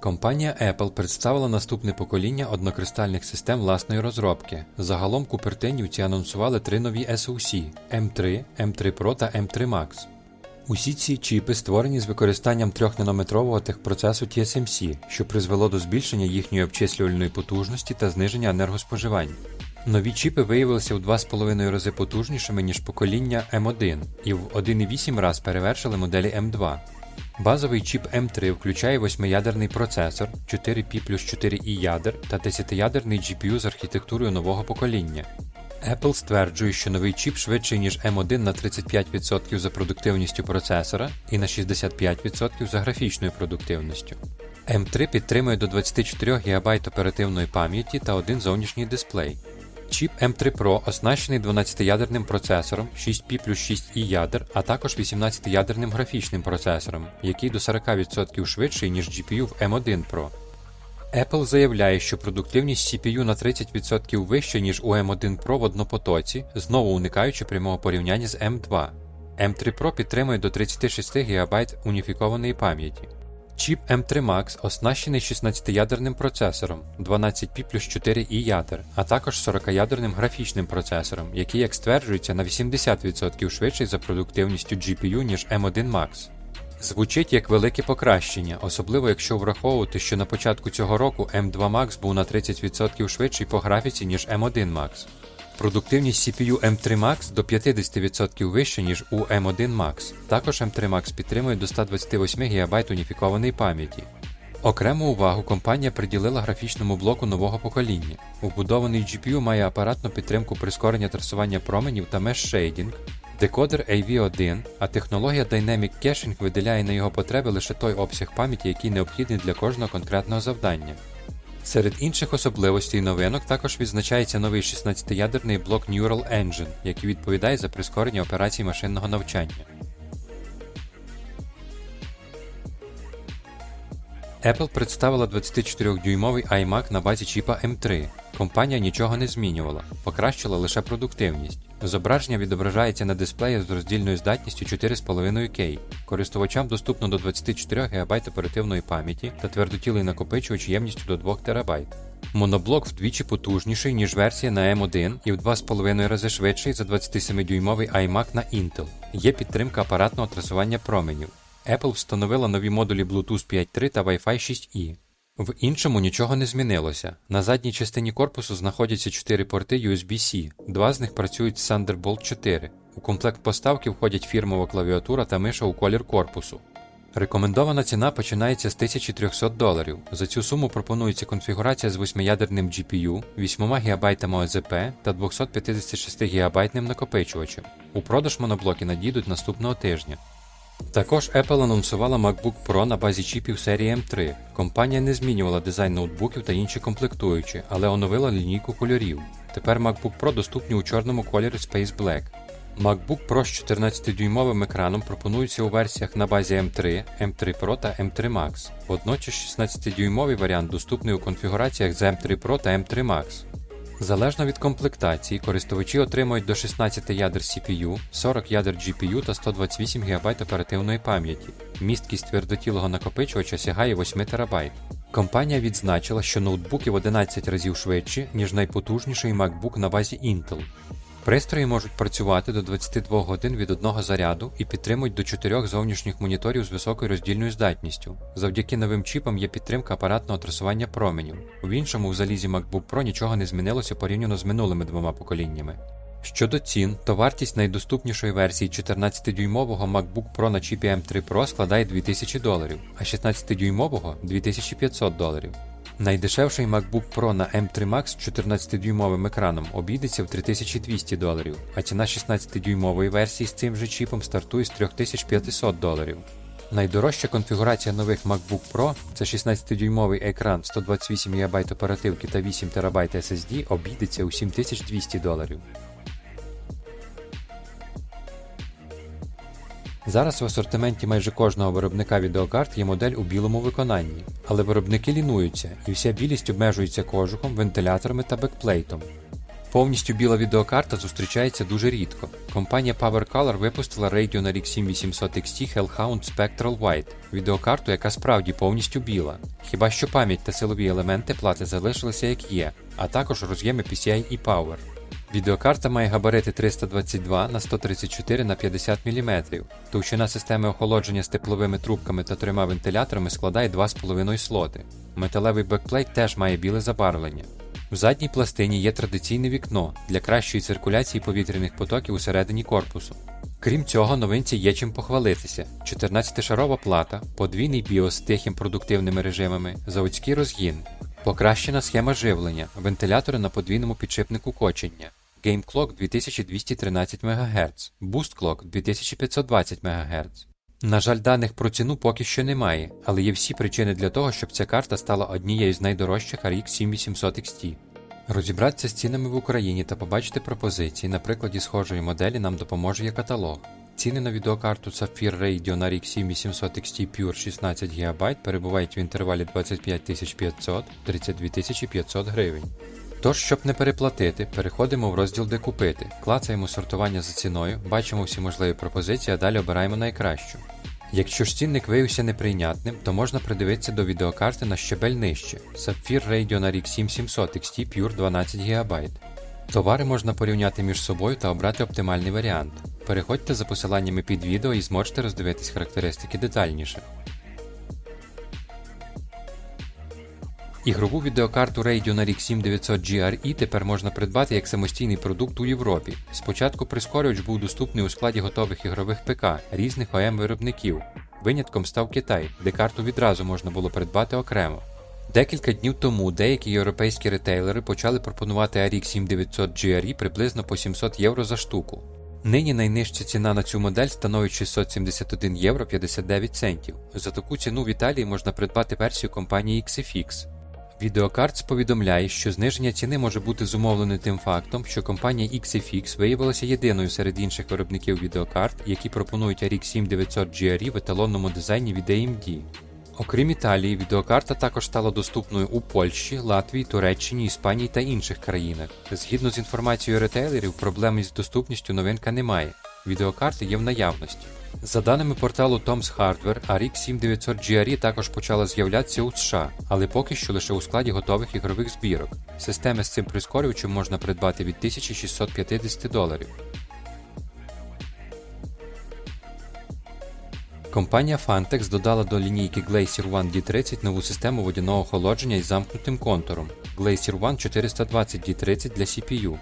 Компанія Apple представила наступне покоління однокристальних систем власної розробки. Загалом купертинівці анонсували три нові SoC – M3, M3 Pro та M3 Max. Усі ці чіпи створені з використанням 3-нанометрового техпроцесу TSMC, що призвело до збільшення їхньої обчислювальної потужності та зниження енергоспоживання. Нові чіпи виявилися в 2,5 рази потужнішими, ніж покоління M1, і в 1,8 раз перевершили моделі M2. Базовий чіп M3 включає 8-ядерний процесор, 4P плюс 4i ядер та 10-ядерний GPU з архітектурою нового покоління. Apple стверджує, що новий чіп швидший, ніж M1 на 35% за продуктивністю процесора і на 65% за графічною продуктивністю. M3 підтримує до 24 ГБ оперативної пам'яті та один зовнішній дисплей. Чіп M3 Pro оснащений 12-ядерним процесором 6P плюс 6i ядер, а також 18-ядерним графічним процесором, який до 40% швидший, ніж GPU в M1 Pro. Apple заявляє, що продуктивність CPU на 30% вища, ніж у M1 Pro в однопотоці, знову уникаючи прямого порівняння з M2. M3 Pro підтримує до 36 ГБ уніфікованої пам'яті. Чіп M3 Max оснащений 16-ядерним процесором 12P плюс 4i ядер, а також 40-ядерним графічним процесором, який, як стверджується, на 80% швидший за продуктивністю GPU, ніж M1 Max. Звучить як велике покращення, особливо якщо враховувати, що на початку цього року M2 Max був на 30% швидший по графіці, ніж M1 Max. Продуктивність CPU M3 Max до 50% вища, ніж у M1 Max. Також M3 Max підтримує до 128 ГБ уніфікованої пам'яті. Окрему увагу компанія приділила графічному блоку нового покоління. Вбудований GPU має апаратну підтримку прискорення трасування променів та Mesh Shading, декодер AV1, а технологія Dynamic Caching виділяє на його потреби лише той обсяг пам'яті, який необхідний для кожного конкретного завдання. Серед інших особливостей новинок також відзначається новий 16-ядерний блок Neural Engine, який відповідає за прискорення операцій машинного навчання. Apple представила 24-дюймовий iMac на базі чіпа M3. Компанія нічого не змінювала, покращила лише продуктивність. Зображення відображається на дисплеї з роздільною здатністю 4,5К. Користувачам доступно до 24 ГБ оперативної пам'яті та твердотілий накопичувач ємністю до 2 ТБ. Моноблок вдвічі потужніший, ніж версія на M1 і в 2,5 рази швидший за 27-дюймовий iMac на Intel. Є підтримка апаратного трасування променів. Apple встановила нові модулі Bluetooth 5.3 та Wi-Fi 6E. В іншому нічого не змінилося. На задній частині корпусу знаходяться 4 порти USB-C, два з них працюють з Thunderbolt 4. У комплект поставки входять фірмова клавіатура та миша у колір корпусу. Рекомендована ціна починається з 1300 доларів. За цю суму пропонується конфігурація з 8-ядерним GPU, 8 ГБ ОЗП та 256 ГБ накопичувачем. У продаж моноблоки надійдуть наступного тижня. Також Apple анонсувала MacBook Pro на базі чіпів серії M3. Компанія не змінювала дизайн ноутбуків та інші комплектуючі, але оновила лінійку кольорів. Тепер MacBook Pro доступні у чорному кольорі Space Black. MacBook Pro з 14-дюймовим екраном пропонується у версіях на базі M3, M3 Pro та M3 Max. Водночас 16-дюймовий варіант доступний у конфігураціях з M3 Pro та M3 Max. Залежно від комплектації, користувачі отримують до 16 ядер CPU, 40 ядер GPU та 128 ГБ оперативної пам'яті. Місткість твердотілого накопичувача сягає 8 ТБ. Компанія відзначила, що ноутбуки в 11 разів швидші, ніж найпотужніший MacBook на базі Intel. Пристрої можуть працювати до 22 годин від одного заряду і підтримують до 4 зовнішніх моніторів з високою роздільною здатністю. Завдяки новим чіпам є підтримка апаратного трасування променів. В іншому в залізі MacBook Pro нічого не змінилося порівняно з минулими двома поколіннями. Щодо цін, то вартість найдоступнішої версії 14-дюймового MacBook Pro на чіпі M3 Pro складає 2000 доларів, а 16-дюймового 2500 доларів. Найдешевший MacBook Pro на M3 Max з 14-дюймовим екраном обійдеться в 3200 доларів, а ціна 16-дюймової версії з цим же чіпом стартує з 3500 доларів. Найдорожча конфігурація нових MacBook Pro це 16-дюймовий екран, 128 ГБ оперативки та 8 ТБ SSD обійдеться у 7200 доларів. Зараз в асортименті майже кожного виробника відеокарт є модель у білому виконанні, але виробники лінуються і вся білість обмежується кожухом, вентиляторами та бекплейтом. Повністю біла відеокарта зустрічається дуже рідко. Компанія PowerColor випустила Radeon RX 7800 XT Hellhound Spectral White відеокарту, яка справді повністю біла. Хіба що пам'ять та силові елементи плати залишилися як є, а також роз'єми PCI і Power. Відеокарта має габарити 322 на 134 на 50 мм. Товщина системи охолодження з тепловими трубками та трьома вентиляторами складає 2,5 слоти. Металевий бекплейт теж має біле забарвлення. В задній пластині є традиційне вікно для кращої циркуляції повітряних потоків усередині корпусу. Крім цього, новинці є чим похвалитися: 14-шарова плата, подвійний BIOS з тихим продуктивними режимами, заводський розгін, покращена схема живлення, вентилятори на подвійному підшипнику кочення, Game Clock 2213 МГц, Boost Clock 2520 МГц. На жаль, даних про ціну поки що немає, але є всі причини для того, щоб ця карта стала однією з найдорожчих RX 7800 XT. Розібратися з цінами в Україні та побачити пропозиції на прикладі схожої моделі нам допоможе є каталог. Ціни на відеокарту Sapphire Radio на RX 7800 XT Pure 16 ГБ перебувають в інтервалі 25500 32500 гривень. Тож, щоб не переплатити, переходимо в розділ де купити, клацаємо сортування за ціною, бачимо всі можливі пропозиції, а далі обираємо найкращу. Якщо ж цінник виявився неприйнятним, то можна придивитися до відеокарти на щебель нижче Sapphire Radio на RX 7700 XT Pure 12 ГБ. Товари можна порівняти між собою та обрати оптимальний варіант. Переходьте за посиланнями під відео і зможете роздивитись характеристики детальніше. Ігрову відеокарту Radeon RX 7900 GRE тепер можна придбати як самостійний продукт у Європі. Спочатку прискорювач був доступний у складі готових ігрових ПК різних ОМ виробників. Винятком став Китай, де карту відразу можна було придбати окремо. Декілька днів тому деякі європейські ретейлери почали пропонувати RX 7900 GRE приблизно по 700 євро за штуку. Нині найнижча ціна на цю модель становить 671 євро 59 центів. За таку ціну в Італії можна придбати версію компанії XFX. Відеокартс повідомляє, що зниження ціни може бути зумовлене тим фактом, що компанія XFX виявилася єдиною серед інших виробників відеокарт, які пропонують RX 7900 GRE в еталонному дизайні від AMD. Окрім Італії, відеокарта також стала доступною у Польщі, Латвії, Туреччині, Іспанії та інших країнах. Згідно з інформацією ретейлерів, проблем із доступністю новинка немає. Відеокарти є в наявності. За даними порталу Tom's Hardware, RX 7900 GRE також почала з'являтися у США, але поки що лише у складі готових ігрових збірок. Системи з цим прискорювачем можна придбати від 1650 доларів. Компанія Fantex додала до лінійки Glacier One D30 нову систему водяного охолодження із замкнутим контуром Glacier One 420 D30 для CPU.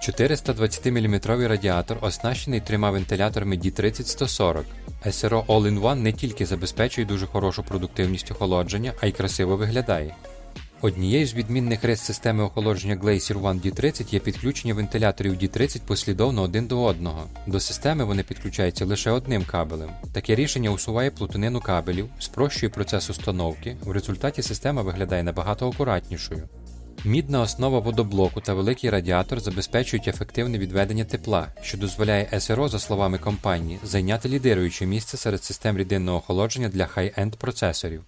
420-мм радіатор оснащений трьома вентиляторами D30-140. SRO All-in-One не тільки забезпечує дуже хорошу продуктивність охолодження, а й красиво виглядає. Однією з відмінних рис системи охолодження Glacier One D30 є підключення вентиляторів D30 послідовно один до одного. До системи вони підключаються лише одним кабелем. Таке рішення усуває плутанину кабелів, спрощує процес установки, в результаті система виглядає набагато акуратнішою. Мідна основа водоблоку та великий радіатор забезпечують ефективне відведення тепла, що дозволяє СРО, за словами компанії, зайняти лідируюче місце серед систем рідинного охолодження для хай-енд процесорів.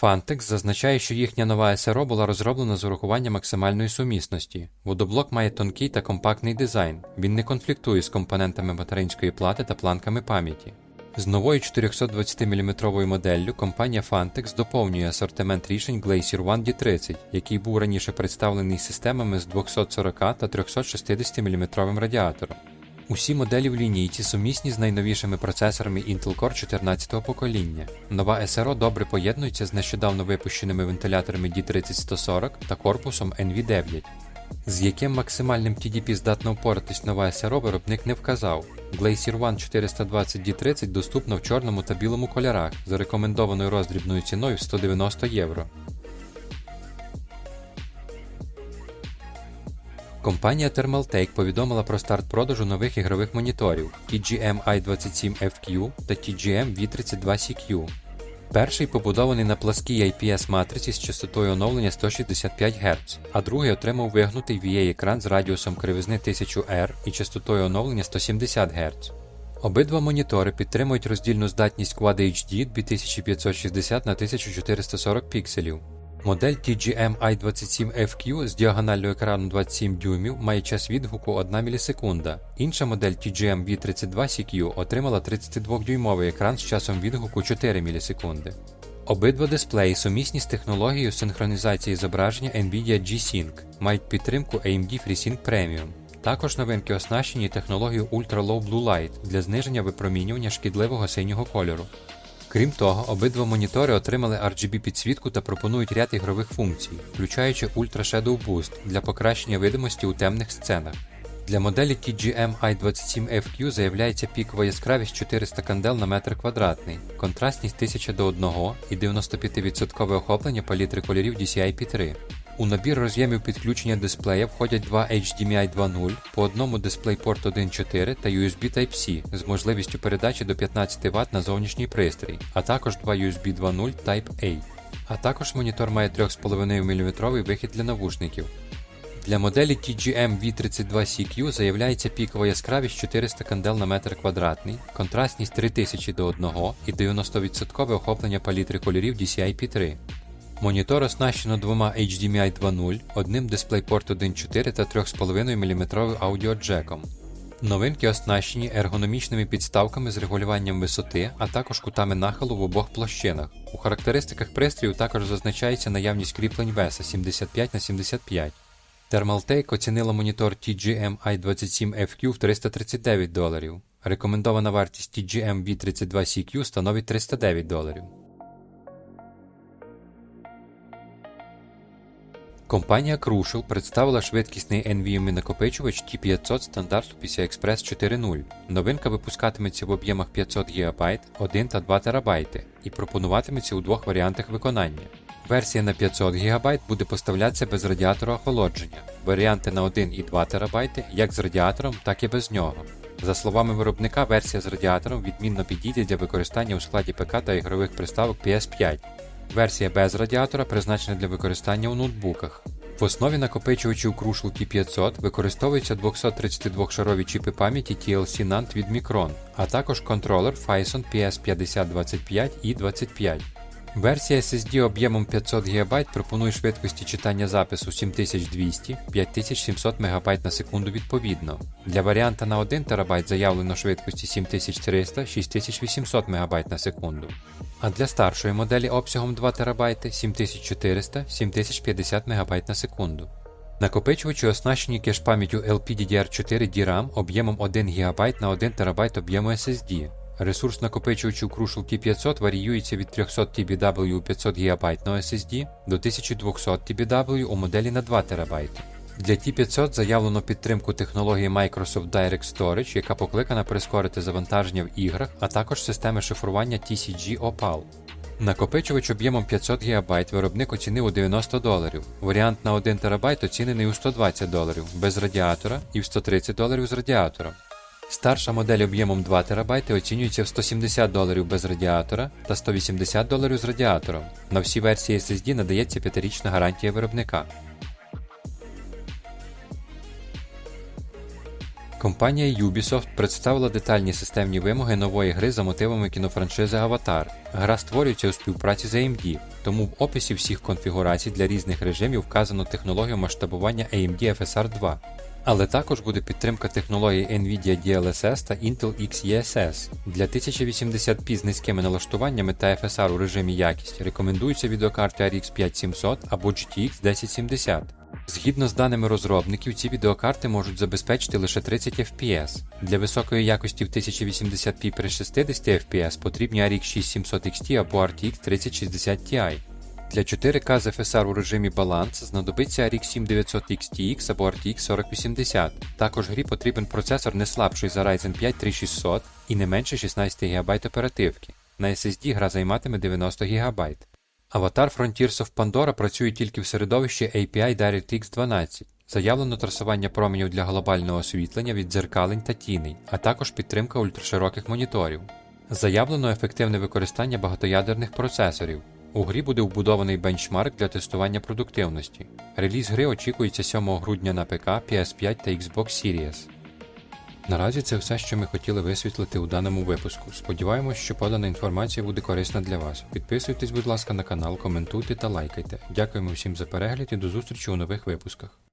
Fantex зазначає, що їхня нова СРО була розроблена з урахуванням максимальної сумісності. Водоблок має тонкий та компактний дизайн, він не конфліктує з компонентами материнської плати та планками пам'яті. З новою 420-мм моделлю компанія Fantex доповнює асортимент рішень Glacier One D30, який був раніше представлений системами з 240 та 360 мм радіатором. Усі моделі в лінійці сумісні з найновішими процесорами Intel Core 14-го покоління. Нова SRO добре поєднується з нещодавно випущеними вентиляторами D30-140 та корпусом NV9. З яким максимальним TDP здатна впоратись нова SRO виробник не вказав. Glacier One 420 D30 доступна в чорному та білому кольорах за рекомендованою роздрібною ціною в 190 євро. Компанія Thermaltake повідомила про старт продажу нових ігрових моніторів TGM i27FQ та TGM V32CQ. Перший побудований на пласкій IPS матриці з частотою оновлення 165 Гц, а другий отримав вигнутий VA-екран з радіусом кривизни 1000R і частотою оновлення 170 Гц. Обидва монітори підтримують роздільну здатність Quad HD 2560 на 1440 пікселів. Модель TGM i27FQ з діагоналлю екрану 27 дюймів має час відгуку 1 мілісекунда. Інша модель TGM V32CQ отримала 32-дюймовий екран з часом відгуку 4 мілісекунди. Обидва дисплеї сумісні з технологією синхронізації зображення NVIDIA G-Sync, мають підтримку AMD FreeSync Premium. Також новинки оснащені технологією Ultra Low Blue Light для зниження випромінювання шкідливого синього кольору. Крім того, обидва монітори отримали RGB підсвітку та пропонують ряд ігрових функцій, включаючи Ultra Shadow Boost для покращення видимості у темних сценах. Для моделі TGM i27FQ заявляється пікова яскравість 400 кандел на метр квадратний, контрастність 1000 до 1 і 95% охоплення палітри кольорів DCI-P3. У набір роз'ємів підключення дисплея входять два HDMI 2.0, по одному DisplayPort 1.4 та USB Type-C з можливістю передачі до 15 Вт на зовнішній пристрій, а також два USB 2.0 Type-A. А також монітор має 3,5 мм вихід для навушників. Для моделі TGM V32CQ заявляється пікова яскравість 400 кандел на метр квадратний, контрастність 3000 до 1 і 90% охоплення палітри кольорів DCI-P3. Монітор оснащено двома HDMI 2.0, одним DisplayPort 1.4 та 3,5 мм аудіоджеком. Новинки оснащені ергономічними підставками з регулюванням висоти, а також кутами нахилу в обох площинах. У характеристиках пристрою також зазначається наявність кріплень веса 75 на 75 Thermaltake оцінила монітор TGM i27FQ в 339 доларів. Рекомендована вартість TGM V32CQ становить 309 доларів. Компанія Crucial представила швидкісний NVMe накопичувач T500 стандарту PCI Express 4.0. Новинка випускатиметься в об'ємах 500 ГБ, 1 та 2 ТБ і пропонуватиметься у двох варіантах виконання. Версія на 500 ГБ буде поставлятися без радіатора охолодження, варіанти на 1 і 2 ТБ як з радіатором, так і без нього. За словами виробника, версія з радіатором відмінно підійде для використання у складі ПК та ігрових приставок PS5. Версія без радіатора призначена для використання у ноутбуках. В основі накопичувачів Crucial T500 використовуються 232-шарові чіпи пам'яті TLC NAND від Micron, а також контролер Phison PS5025 і 25. Версія SSD об'ємом 500 ГБ пропонує швидкості читання запису 7200 5700 МБ на секунду відповідно. Для варіанта на 1 ТБ заявлено швидкості 7300 6800 МБ на секунду. А для старшої моделі обсягом 2 ТБ 7400 7050 МБ на секунду. Накопичувачі оснащені кеш-пам'яттю LPDDR4 DRAM об'ємом 1 ГБ на 1 ТБ об'єму SSD. Ресурс накопичувачів Crucial T500 варіюється від 300 TBW у 500 ГБ на SSD до 1200 TBW у моделі на 2 ТБ. Для T500 заявлено підтримку технології Microsoft Direct Storage, яка покликана прискорити завантаження в іграх, а також системи шифрування TCG Opal. Накопичувач об'ємом 500 ГБ виробник оцінив у 90 доларів. Варіант на 1 ТБ оцінений у 120 доларів без радіатора і в 130 доларів з радіатором. Старша модель об'ємом 2 ТБ оцінюється в 170 доларів без радіатора та 180 доларів з радіатором. На всі версії SSD надається 5-річна гарантія виробника. Компанія Ubisoft представила детальні системні вимоги нової гри за мотивами кінофраншизи Аватар. Гра створюється у співпраці з AMD, тому в описі всіх конфігурацій для різних режимів вказано технологію масштабування AMD FSR 2. Але також буде підтримка технологій NVIDIA DLSS та Intel XeSS. Для 1080p з низькими налаштуваннями та FSR у режимі якість рекомендуються відеокарти RX 5700 або GTX 1070. Згідно з даними розробників, ці відеокарти можуть забезпечити лише 30 FPS. Для високої якості в 1080p при 60 FPS потрібні RX 6700 XT або RTX 3060 Ti. Для 4К з FSR у режимі баланс знадобиться RX 7900 XTX або RTX 4080. Також грі потрібен процесор не слабший за Ryzen 5 3600 і не менше 16 ГБ оперативки. На SSD гра займатиме 90 ГБ. Аватар Frontiers of Pandora працює тільки в середовищі API DirectX 12. Заявлено трасування променів для глобального освітлення від дзеркалень та тіней, а також підтримка ультрашироких моніторів. Заявлено ефективне використання багатоядерних процесорів. У грі буде вбудований бенчмарк для тестування продуктивності. Реліз гри очікується 7 грудня на ПК, PS5 та Xbox Series. Наразі це все, що ми хотіли висвітлити у даному випуску. Сподіваємось, що подана інформація буде корисна для вас. Підписуйтесь, будь ласка, на канал, коментуйте та лайкайте. Дякуємо всім за перегляд і до зустрічі у нових випусках.